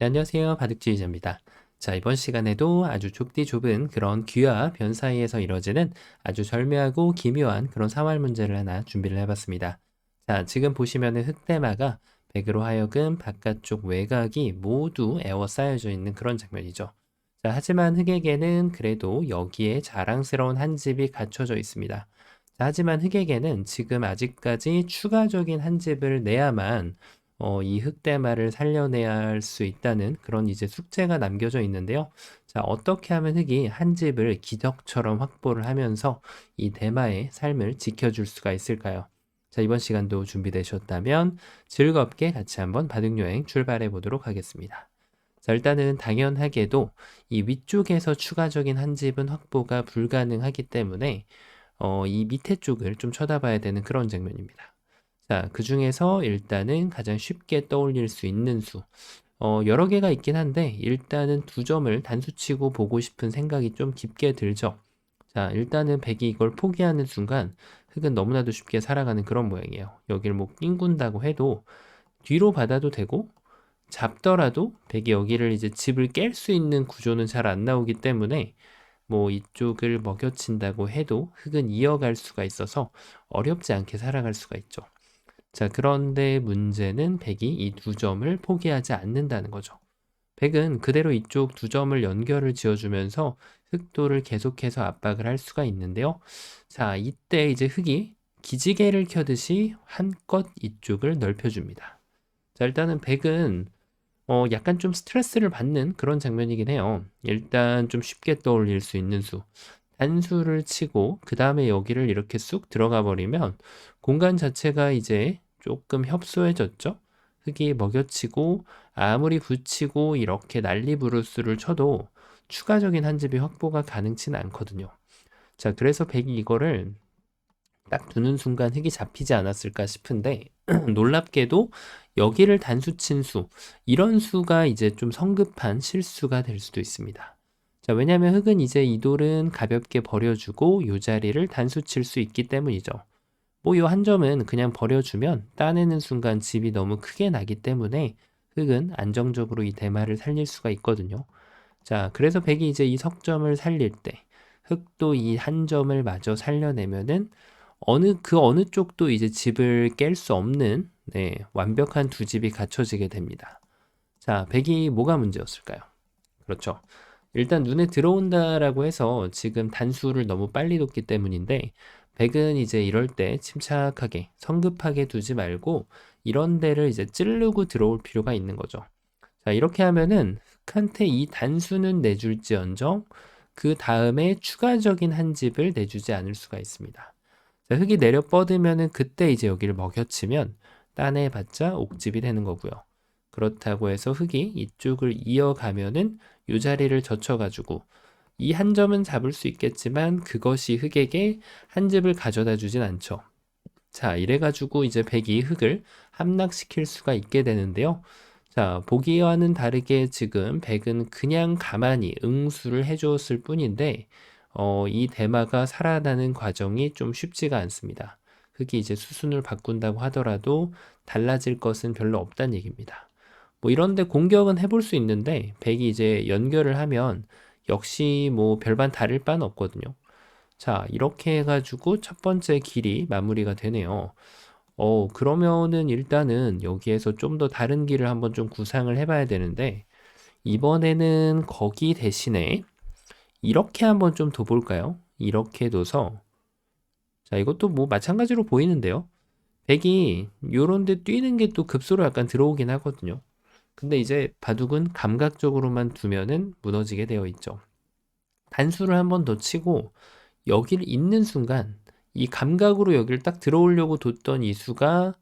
네, 안녕하세요. 바둑지휘자입니다. 자, 이번 시간에도 아주 좁디 좁은 그런 귀와 변 사이에서 이뤄지는 아주 절묘하고 기묘한 그런 사활 문제를 하나 준비를 해봤습니다. 자, 지금 보시면은 흑대마가 백으로 하여금 바깥쪽 외곽이 모두 에워싸여져 있는 그런 장면이죠. 자, 하지만 흑에게는 그래도 여기에 자랑스러운 한 집이 갖춰져 있습니다. 자, 하지만 흑에게는 지금 아직까지 추가적인 한 집을 내야만 어, 이 흑대마를 살려내야 할 수 있다는 그런 이제 숙제가 남겨져 있는데요. 자, 어떻게 하면 흑이 한 집을 기적처럼 확보를 하면서 이 대마의 삶을 지켜줄 수가 있을까요? 자, 이번 시간도 준비되셨다면 즐겁게 같이 한번 바둑여행 출발해 보도록 하겠습니다. 자, 일단은 당연하게도 이 위쪽에서 추가적인 한 집은 확보가 불가능하기 때문에 어, 이 밑에 쪽을 좀 쳐다봐야 되는 그런 장면입니다. 자, 그 중에서 일단은 가장 쉽게 떠올릴 수 있는 수. 어, 여러 개가 있긴 한데, 일단은 두 점을 단수치고 보고 싶은 생각이 좀 깊게 들죠. 자, 일단은 백이 이걸 포기하는 순간, 흑은 너무나도 쉽게 살아가는 그런 모양이에요. 여길 뭐 낑군다고 해도, 뒤로 받아도 되고, 잡더라도 백이 여기를 이제 집을 깰 수 있는 구조는 잘 안 나오기 때문에, 뭐 이쪽을 먹여친다고 해도 흑은 이어갈 수가 있어서 어렵지 않게 살아갈 수가 있죠. 자, 그런데 문제는 백이 이 두 점을 포기하지 않는다는 거죠. 백은 그대로 이쪽 두 점을 연결을 지어주면서 흑도를 계속해서 압박을 할 수가 있는데요. 자, 이때 이제 흑이 기지개를 켜듯이 한껏 이쪽을 넓혀줍니다. 자, 일단은 백은 어, 약간 좀 스트레스를 받는 그런 장면이긴 해요. 일단 좀 쉽게 떠올릴 수 있는 수. 단수를 치고 그 다음에 여기를 이렇게 쑥 들어가 버리면 공간 자체가 이제 조금 협소해졌죠. 흙이 먹여치고 아무리 붙이고 이렇게 난리 부르스를 쳐도 추가적인 한 집이 확보가 가능치는 않거든요. 자, 그래서 백이 이거를 딱 두는 순간 흙이 잡히지 않았을까 싶은데 놀랍게도 여기를 단수 친 수, 이런 수가 이제 좀 성급한 실수가 될 수도 있습니다. 자, 왜냐하면 흙은 이제 이 돌은 가볍게 버려주고 이 자리를 단수 칠 수 있기 때문이죠. 뭐이한 점은 그냥 버려주면 따내는 순간 집이 너무 크게 나기 때문에 흙은 안정적으로 이 대마를 살릴 수가 있거든요. 자, 그래서 백이 이제 이 석점을 살릴 때 흙도 이 한 점을 마저 살려내면은 어느 그 어느 쪽도 이제 집을 깰 수 없는 네, 완벽한 두 집이 갖춰지게 됩니다. 자, 백이 뭐가 문제였을까요? 그렇죠. 일단 눈에 들어온다라고 해서 지금 단수를 너무 빨리 뒀기 때문인데 백은 이제 이럴 때 침착하게 성급하게 두지 말고 이런 데를 이제 찌르고 들어올 필요가 있는 거죠. 자, 이렇게 하면은 흑한테 이 단수는 내줄지언정 그 다음에 추가적인 한 집을 내주지 않을 수가 있습니다. 자, 흙이 내려 뻗으면은 그때 이제 여기를 먹여치면 따내봤자 옥집이 되는 거고요. 그렇다고 해서 흙이 이쪽을 이어가면은 이 자리를 젖혀가지고 이 한 점은 잡을 수 있겠지만 그것이 흙에게 한 집을 가져다 주진 않죠. 자, 이래가지고 이제 백이 흙을 함락시킬 수가 있게 되는데요. 자, 보기와는 다르게 지금 백은 그냥 가만히 응수를 해주었을 뿐인데, 어, 이 대마가 살아나는 과정이 좀 쉽지가 않습니다. 흙이 이제 수순을 바꾼다고 하더라도 달라질 것은 별로 없다는 얘기입니다. 뭐 이런데 공격은 해볼 수 있는데 백이 이제 연결을 하면 역시 뭐 별반 다를 바는 없거든요. 자, 이렇게 해가지고 첫 번째 길이 마무리가 되네요. 어, 그러면은 일단은 여기에서 좀 더 다른 길을 한번 좀 구상을 해봐야 되는데, 이번에는 거기 대신에 이렇게 한번 좀 둬볼까요? 이렇게 둬서, 자, 이것도 뭐 마찬가지로 보이는데요. 백이 요런 데 뛰는 게 또 급소로 약간 들어오긴 하거든요. 근데 이제 바둑은 감각적으로만 두면은 무너지게 되어 있죠. 단수를 한 번 더 치고 여기를 잇는 순간 이 감각으로 여기를 딱 들어오려고 뒀던 이 수가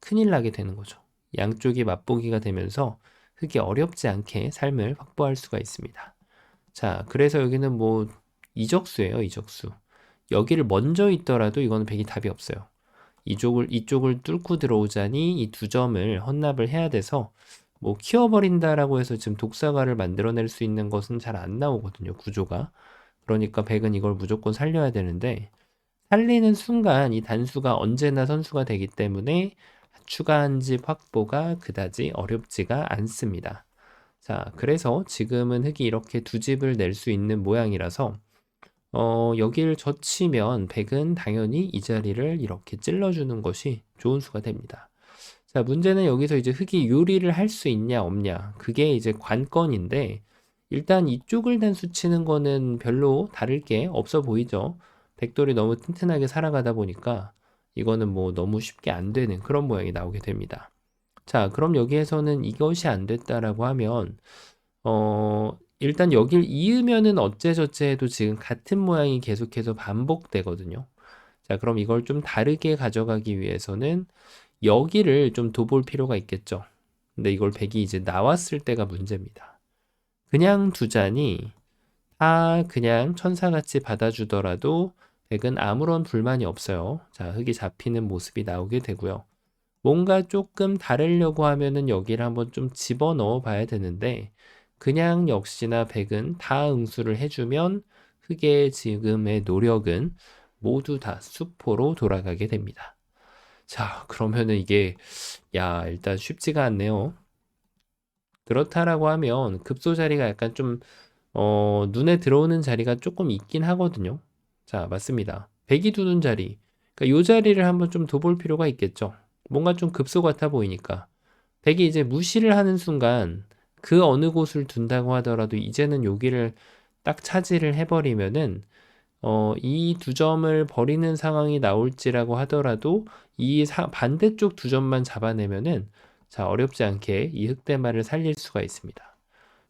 큰일 나게 되는 거죠. 양쪽이 맛보기가 되면서 흙이 어렵지 않게 삶을 확보할 수가 있습니다. 자, 그래서 여기는 뭐 이적수예요, 이적수. 여기를 먼저 있더라도 이거는 백이 답이 없어요. 이쪽을 이쪽을 뚫고 들어오자니 이 두 점을 헌납을 해야 돼서 뭐 키워버린다라고 해서 지금 독사가를 만들어낼 수 있는 것은 잘 안 나오거든요, 구조가. 그러니까 백은 이걸 무조건 살려야 되는데 살리는 순간 이 단수가 언제나 선수가 되기 때문에 추가 한 집 확보가 그다지 어렵지가 않습니다. 자, 그래서 지금은 흙이 이렇게 두 집을 낼 수 있는 모양이라서 어, 여기를 젖히면 백은 당연히 이 자리를 이렇게 찔러주는 것이 좋은 수가 됩니다. 자, 문제는 여기서 이제 흙이 요리를 할 수 있냐 없냐 그게 이제 관건인데 일단 이쪽을 단수 치는 거는 별로 다를 게 없어 보이죠. 백돌이 너무 튼튼하게 살아가다 보니까 이거는 뭐 너무 쉽게 안 되는 그런 모양이 나오게 됩니다. 자, 그럼 여기에서는 이것이 안 됐다라고 하면 어, 일단 여길 이으면은 어째저째 해도 지금 같은 모양이 계속해서 반복되거든요. 자, 그럼 이걸 좀 다르게 가져가기 위해서는 여기를 좀 둬볼 필요가 있겠죠. 근데 이걸 백이 이제 나왔을 때가 문제입니다. 그냥 두자니 다 그냥 천사같이 받아주더라도 백은 아무런 불만이 없어요. 자, 흙이 잡히는 모습이 나오게 되고요. 뭔가 조금 다르려고 하면은 여기를 한번 좀 집어넣어 봐야 되는데 그냥 역시나 백은 다 응수를 해주면 흙의 지금의 노력은 모두 다 수포로 돌아가게 됩니다. 자, 그러면은 이게, 야, 일단 쉽지가 않네요. 그렇다라고 하면 급소 자리가 약간 좀, 어, 눈에 들어오는 자리가 조금 있긴 하거든요. 자, 맞습니다. 백이 두는 자리. 그러니까 요 자리를 한번 좀 둬볼 필요가 있겠죠. 뭔가 좀 급소 같아 보이니까. 백이 이제 무시를 하는 순간 그 어느 곳을 둔다고 하더라도 이제는 여기를 딱 차지를 해버리면은 어, 이 두 점을 버리는 상황이 나올지라고 하더라도 이 사, 반대쪽 두 점만 잡아내면은 자, 어렵지 않게 이 흑대마를 살릴 수가 있습니다.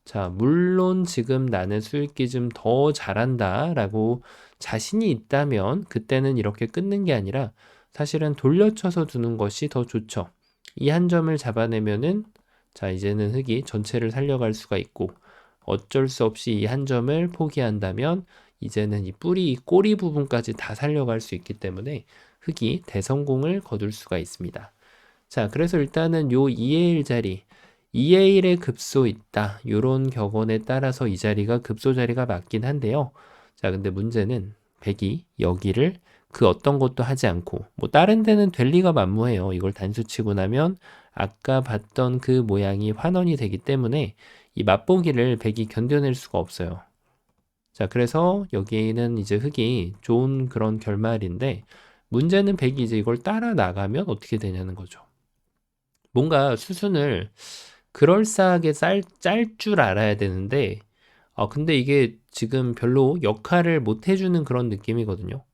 자, 물론 지금 나는 수익기 좀 더 잘한다 라고 자신이 있다면 그때는 이렇게 끊는 게 아니라 사실은 돌려쳐서 두는 것이 더 좋죠. 이 한 점을 잡아내면은 자, 이제는 흙이 전체를 살려갈 수가 있고 어쩔 수 없이 이 한 점을 포기한다면 이제는 이 뿌리, 이 꼬리 부분까지 다 살려갈 수 있기 때문에 흙이 대성공을 거둘 수가 있습니다. 자, 그래서 일단은 요 2의 1 자리, 2의 1의 급소 있다. 요런 격언에 따라서 이 자리가 급소 자리가 맞긴 한데요. 자, 근데 문제는 백이 여기를 그 어떤 것도 하지 않고 뭐 다른 데는 될 리가 만무해요. 이걸 단수치고 나면 아까 봤던 그 모양이 환원이 되기 때문에 이 맛보기를 백이 견뎌낼 수가 없어요. 자, 그래서 여기는 이제 흙이 좋은 그런 결말인데 문제는 백이 이제 이걸 따라 나가면 어떻게 되냐는 거죠. 뭔가 수순을 그럴싸하게 짤 줄 알아야 되는데 아, 근데 이게 지금 별로 역할을 못 해주는 그런 느낌이거든요.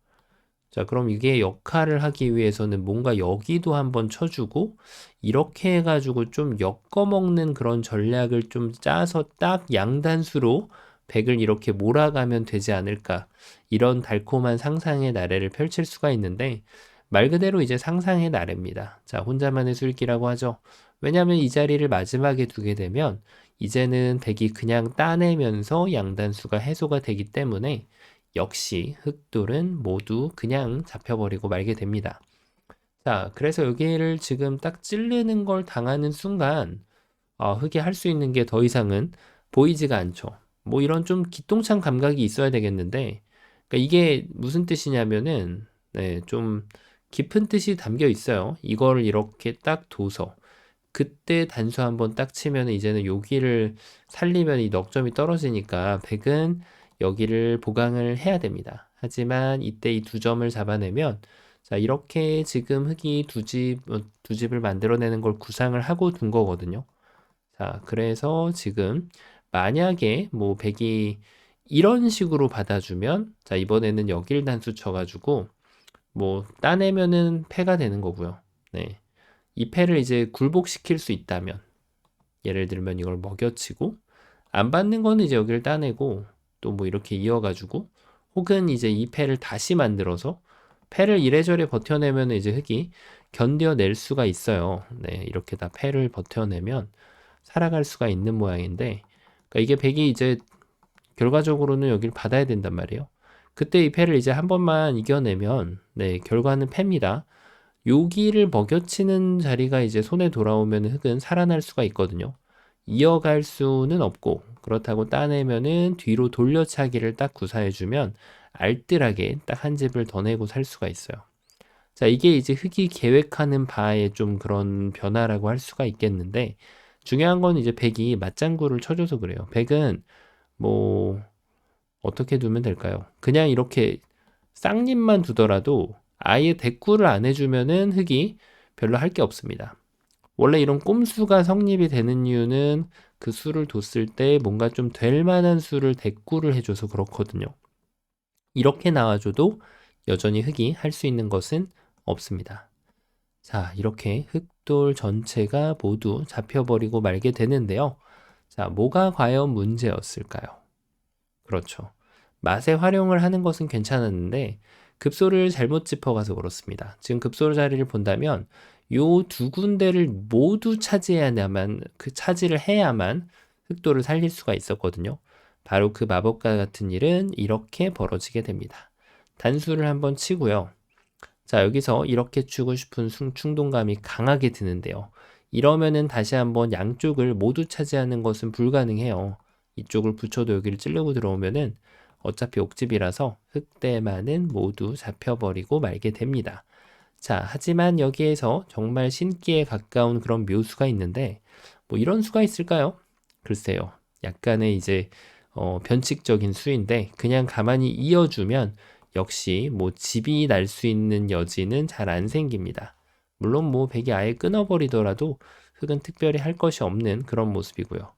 자, 그럼 이게 역할을 하기 위해서는 뭔가 여기도 한번 쳐주고, 이렇게 해가지고 좀 엮어먹는 그런 전략을 좀 짜서 딱 양단수로 백을 이렇게 몰아가면 되지 않을까. 이런 달콤한 상상의 나래를 펼칠 수가 있는데, 말 그대로 이제 상상의 나래입니다. 자, 혼자만의 술기라고 하죠. 왜냐하면 이 자리를 마지막에 두게 되면, 이제는 백이 그냥 따내면서 양단수가 해소가 되기 때문에, 역시 흑돌은 모두 그냥 잡혀버리고 말게 됩니다. 자, 그래서 여기를 지금 딱 찌르는 걸 당하는 순간, 어, 흑이 할 수 있는 게 더 이상은 보이지가 않죠. 뭐 이런 좀 기똥찬 감각이 있어야 되겠는데, 그러니까 이게 무슨 뜻이냐면은, 네, 좀 깊은 뜻이 담겨 있어요. 이걸 이렇게 딱 둬서. 그때 단수 한번 딱 치면 이제는 여기를 살리면 이 넉점이 떨어지니까 백은 여기를 보강을 해야 됩니다. 하지만 이때 이 두 점을 잡아내면 자 이렇게 지금 흙이 두 집, 어, 두 집을 만들어내는 걸 구상을 하고 둔 거거든요. 자 그래서 지금 만약에 뭐 백이 이런 식으로 받아주면 자 이번에는 여길 단수 쳐가지고 뭐 따내면은 패가 되는 거고요. 네. 이 패를 이제 굴복시킬 수 있다면 예를 들면 이걸 먹여치고 안 받는 거는 이제 여기를 따내고 또 뭐 이렇게 이어가지고 혹은 이제 이 패를 다시 만들어서 패를 이래저래 버텨내면 이제 흙이 견뎌낼 수가 있어요. 네, 이렇게 다 패를 버텨내면 살아갈 수가 있는 모양인데, 그러니까 이게 백이 이제 결과적으로는 여기를 받아야 된단 말이에요. 그때 이 패를 이제 한 번만 이겨내면, 네, 결과는 패입니다. 여기를 먹여치는 자리가 이제 손에 돌아오면 흙은 살아날 수가 있거든요. 이어갈 수는 없고 그렇다고 따내면은 뒤로 돌려차기를 딱 구사해주면 알뜰하게 딱 한 집을 더 내고 살 수가 있어요. 자, 이게 이제 흙이 계획하는 바에 좀 그런 변화라고 할 수가 있겠는데, 중요한 건 이제 백이 맞장구를 쳐줘서 그래요. 백은 뭐 어떻게 두면 될까요? 그냥 이렇게 쌍립만 두더라도 아예 대꾸를 안 해주면은 흙이 별로 할 게 없습니다. 원래 이런 꼼수가 성립이 되는 이유는 그 수를 뒀을 때 뭔가 좀 될 만한 수를 대꾸를 해줘서 그렇거든요. 이렇게 나와줘도 여전히 흙이 할 수 있는 것은 없습니다. 자, 이렇게 흙 돌 전체가 모두 잡혀버리고 말게 되는데요. 자, 뭐가 과연 문제였을까요? 그렇죠. 맛에 활용을 하는 것은 괜찮았는데 급소를 잘못 짚어가서 그렇습니다. 지금 급소 자리를 본다면 요 두 군데를 모두 차지해야만 그 차지를 해야만 흑도를 살릴 수가 있었거든요. 바로 그 마법과 같은 일은 이렇게 벌어지게 됩니다. 단수를 한번 치고요. 자, 여기서 이렇게 주고 싶은 충동감이 강하게 드는데요. 이러면은 다시 한번 양쪽을 모두 차지하는 것은 불가능해요. 이쪽을 붙여도 여기를 찌르고 들어오면은 어차피 옥집이라서 흑대만은 모두 잡혀버리고 말게 됩니다. 자, 하지만 여기에서 정말 신기에 가까운 그런 묘수가 있는데 뭐 이런 수가 있을까요? 글쎄요. 약간의 이제 어, 변칙적인 수인데 그냥 가만히 이어주면 역시 뭐 집이 날 수 있는 여지는 잘 안 생깁니다. 물론 뭐 백이 아예 끊어버리더라도 흙은 특별히 할 것이 없는 그런 모습이고요.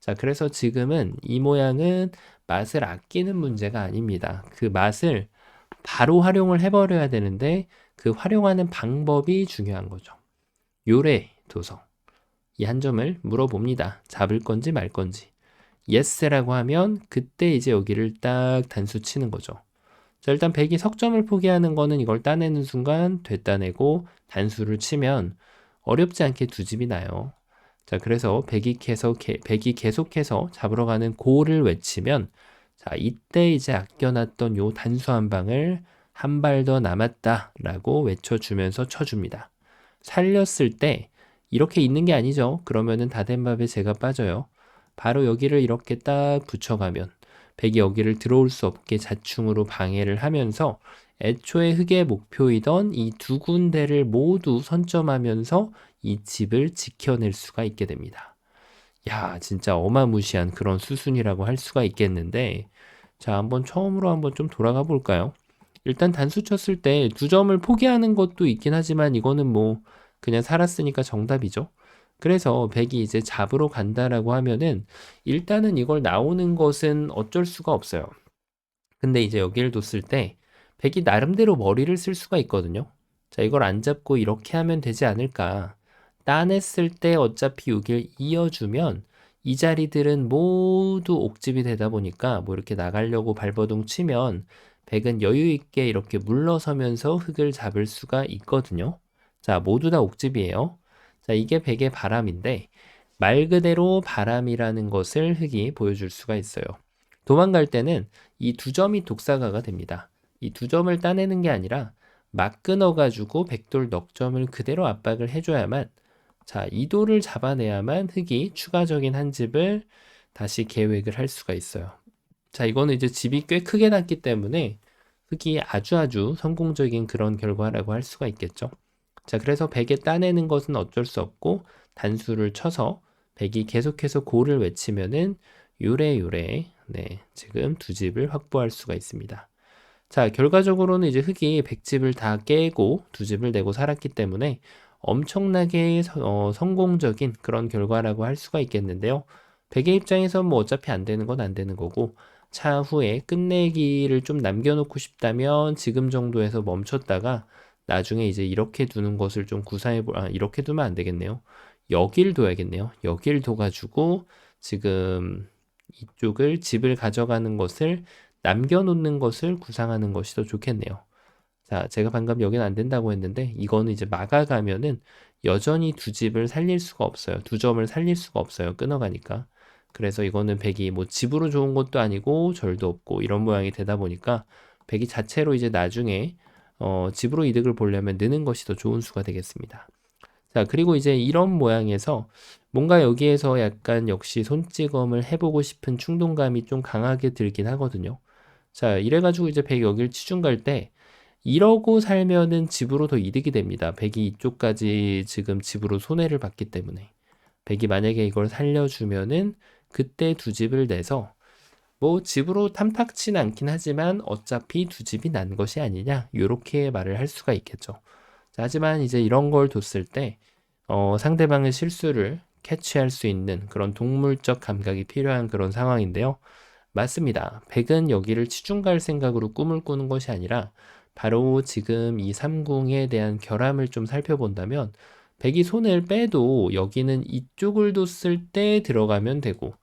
자, 그래서 지금은 이 모양은 맛을 아끼는 문제가 아닙니다. 그 맛을 바로 활용을 해버려야 되는데 그 활용하는 방법이 중요한 거죠. 요래 도서. 이한 점을 물어봅니다. 잡을 건지 말 건지. yes라고 하면 그때 이제 여기를 딱 단수 치는 거죠. 자, 일단 100이 석점을 포기하는 거는 이걸 따내는 순간 됐다내고 단수를 치면 어렵지 않게 두 집이 나요. 자, 그래서 100이 계속, 100이 계속해서 잡으러 가는 고를 외치면 자, 이때 이제 아껴놨던 요 단수 한 방을 한 발 더 남았다 라고 외쳐주면서 쳐줍니다. 살렸을 때 이렇게 있는 게 아니죠. 그러면은 다된 밥에 제가 빠져요. 바로 여기를 이렇게 딱 붙여가면 백이 여기를 들어올 수 없게 자충으로 방해를 하면서 애초에 흙의 목표이던 이 두 군데를 모두 선점하면서 이 집을 지켜낼 수가 있게 됩니다. 야, 진짜 어마무시한 그런 수순이라고 할 수가 있겠는데, 자, 한번 처음으로 한번 좀 돌아가 볼까요? 일단 단수 쳤을 때 두 점을 포기하는 것도 있긴 하지만 이거는 뭐 그냥 살았으니까 정답이죠. 그래서 백이 이제 잡으러 간다라고 하면은 일단은 이걸 나오는 것은 어쩔 수가 없어요. 근데 이제 여기를 뒀을 때 백이 나름대로 머리를 쓸 수가 있거든요. 자, 이걸 안 잡고 이렇게 하면 되지 않을까. 따냈을 때 어차피 여길 이어주면 이 자리들은 모두 옥집이 되다 보니까 뭐 이렇게 나가려고 발버둥 치면 백은 여유 있게 이렇게 물러서면서 흙을 잡을 수가 있거든요. 자, 모두 다 옥집이에요. 자, 이게 백의 바람인데 말 그대로 바람이라는 것을 흙이 보여줄 수가 있어요. 도망갈 때는 이 두 점이 독사가가 됩니다. 이 두 점을 따내는 게 아니라 막 끊어가지고 백돌 넉 점을 그대로 압박을 해줘야만 자, 이 돌을 잡아내야만 흙이 추가적인 한 집을 다시 계획을 할 수가 있어요. 자, 이거는 이제 집이 꽤 크게 났기 때문에 흙이 아주 아주 성공적인 그런 결과라고 할 수가 있겠죠. 자, 그래서 100에 따내는 것은 어쩔 수 없고 단수를 쳐서 100이 계속해서 고를 외치면은 요래요래 네, 지금 두 집을 확보할 수가 있습니다. 자, 결과적으로는 이제 흙이 100집을 다 깨고 두 집을 내고 살았기 때문에 엄청나게 어, 성공적인 그런 결과라고 할 수가 있겠는데요. 백의 입장에서 뭐 어차피 안 되는 건 안 되는 거고 차후에 끝내기를 좀 남겨놓고 싶다면 지금 정도에서 멈췄다가 나중에 이제 이렇게 두는 것을 좀 구사해 볼, 아, 이렇게 두면 안 되겠네요. 여길 둬야겠네요. 여길 둬가지고 지금 이쪽을 집을 가져가는 것을 남겨놓는 것을 구상하는 것이 더 좋겠네요. 자, 제가 방금 여기는 안 된다고 했는데 이거는 이제 막아가면은 여전히 두 집을 살릴 수가 없어요. 두 점을 살릴 수가 없어요. 끊어가니까. 그래서 이거는 백이 뭐 집으로 좋은 것도 아니고 절도 없고 이런 모양이 되다 보니까 백이 자체로 이제 나중에 어, 집으로 이득을 보려면 느는 것이 더 좋은 수가 되겠습니다. 자, 그리고 이제 이런 모양에서 뭔가 여기에서 약간 역시 손찌검을 해보고 싶은 충동감이 좀 강하게 들긴 하거든요. 자, 이래가지고 이제 백 여길 치중 갈 때 이러고 살면은 집으로 더 이득이 됩니다. 백이 이쪽까지 지금 집으로 손해를 봤기 때문에. 백이 만약에 이걸 살려주면은 그때 두 집을 내서 뭐 집으로 탐탁치는 않긴 하지만 어차피 두 집이 난 것이 아니냐 요렇게 말을 할 수가 있겠죠. 자, 하지만 이제 이런 걸 뒀을 때 어, 상대방의 실수를 캐치할 수 있는 그런 동물적 감각이 필요한 그런 상황인데요. 맞습니다. 백은 여기를 치중 갈 생각으로 꿈을 꾸는 것이 아니라 바로 지금 이 삼궁에 대한 결함을 좀 살펴본다면 백이 손을 빼도 여기는 이쪽을 뒀을 때 들어가면 되고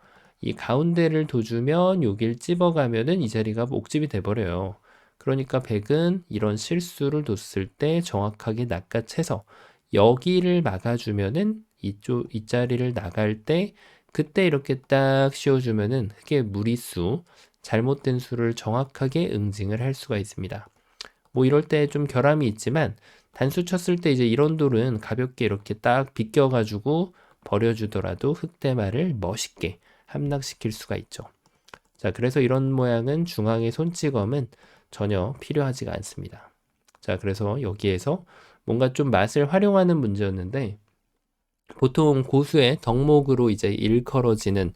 이 가운데를 둬주면 여길 찝어가면은 이 자리가 목집이 돼버려요. 그러니까 백은 이런 실수를 뒀을 때 정확하게 낚아채서 여기를 막아주면은 이쪽 이 자리를 나갈 때 그때 이렇게 딱 씌워주면은 흑의 무리수 잘못된 수를 정확하게 응징을 할 수가 있습니다. 뭐 이럴 때 좀 결함이 있지만 단수 쳤을 때 이제 이런 돌은 가볍게 이렇게 딱 비껴가지고 버려주더라도 흑대마를 멋있게 함락시킬 수가 있죠. 자, 그래서 이런 모양은 중앙의 손찌검은 전혀 필요하지가 않습니다. 자, 그래서 여기에서 뭔가 좀 맛을 활용하는 문제였는데 보통 고수의 덕목으로 이제 일컬어지는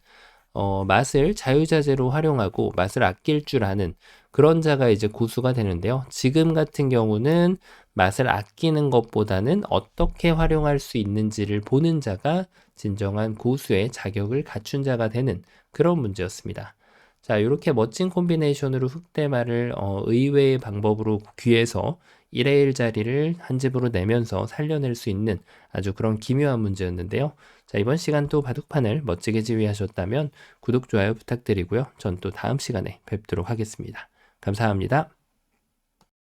어, 맛을 자유자재로 활용하고 맛을 아낄 줄 아는 그런 자가 이제 고수가 되는데요. 지금 같은 경우는 맛을 아끼는 것보다는 어떻게 활용할 수 있는지를 보는 자가 진정한 고수의 자격을 갖춘 자가 되는 그런 문제였습니다. 자, 이렇게 멋진 콤비네이션으로 흑대마를 어, 의외의 방법으로 귀해서 1의 1 자리를 한 집으로 내면서 살려낼 수 있는 아주 그런 기묘한 문제였는데요. 자, 이번 시간 또 바둑판을 멋지게 지휘하셨다면 구독, 좋아요 부탁드리고요. 전 또 다음 시간에 뵙도록 하겠습니다. 감사합니다.